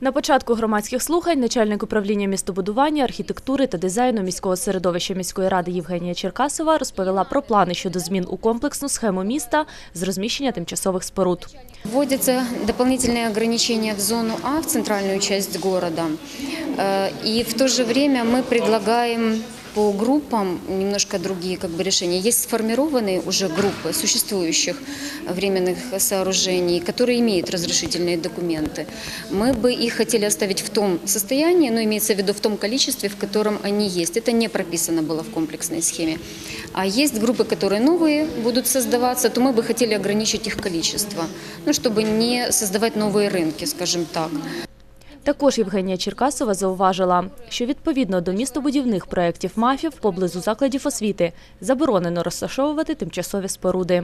На початку громадських слухань начальник управління містобудування, архітектури та дизайну міського середовища міської ради Євгенія Черкасова розповіла про плани щодо змін у комплексну схему міста з розміщення тимчасових споруд. Вводятся дополнительные ограничения в зону А, в центральную часть города. Э, И в то же время мы предлагаем по группам немножко другие как бы, решения. Есть сформированные уже группы существующих временных сооружений, которые имеют разрешительные документы. Мы бы их хотели оставить в том состоянии, но имеется в виду в том количестве, в котором они есть. Это не прописано было в комплексной схеме. А есть группы, которые новые будут создаваться, то мы бы хотели ограничить их количество, ну, чтобы не создавать новые рынки, скажем так. Також Євгенія Черкасова зауважила, що відповідно до містобудівних проєктів МАФів поблизу закладів освіти заборонено розташовувати тимчасові споруди.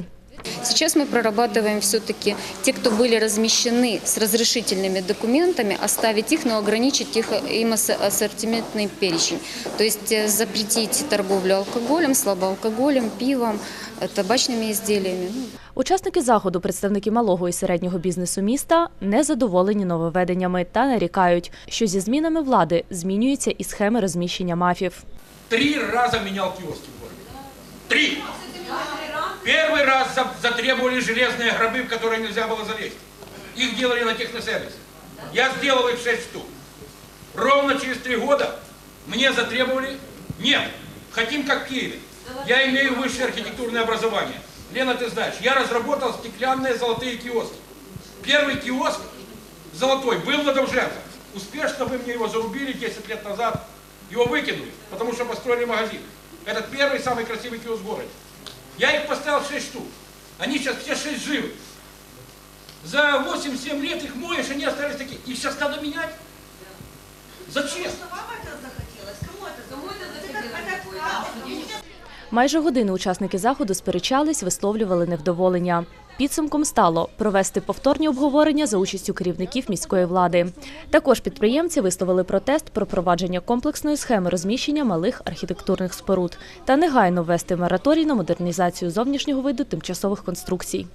Сейчас мы прорабатываем все-таки те, кто были размещены с разрешительными документами, оставить их, но ограничить их, им ас- ассортиментный перечень. То есть э, запретить торговлю алкоголем, слабоалкоголем, пивом, э, табачными изделиями. Ну, Учасники заходу, представники малого і середнього бізнесу міста, не задоволені нововведеннями та нарікають, що зі змінами влади змінюються і схеми розміщення мафів. Три раза менял киоски в городе. Три! Затребовали железные гробы, в которые нельзя было залезть. Их делали на техносервисе. Я сделал их шесть штук. Ровно через три года мне затребовали, нет, хотим как в Киеве. Я имею высшее архитектурное образование. Лена, ты знаешь, я разработал стеклянные золотые киоски. Первый киоск золотой был на Довженко. Успешно вы мне его зарубили 10 лет назад. Его выкинули, потому что построили магазин. Это первый самый красивый киоск в городе. Я их поставил 6 штук. Они сейчас все шесть живы. За 8-7 лет их моешь, они остались такие. Их сейчас надо менять. Зачем? Майже годину учасники заходу сперечались, висловлювали невдоволення. Підсумком стало провести повторні обговорення за участю керівників міської влади. Також підприємці висловили протест про провадження комплексної схеми розміщення малих архітектурних споруд та негайно ввести мораторій на модернізацію зовнішнього виду тимчасових конструкцій.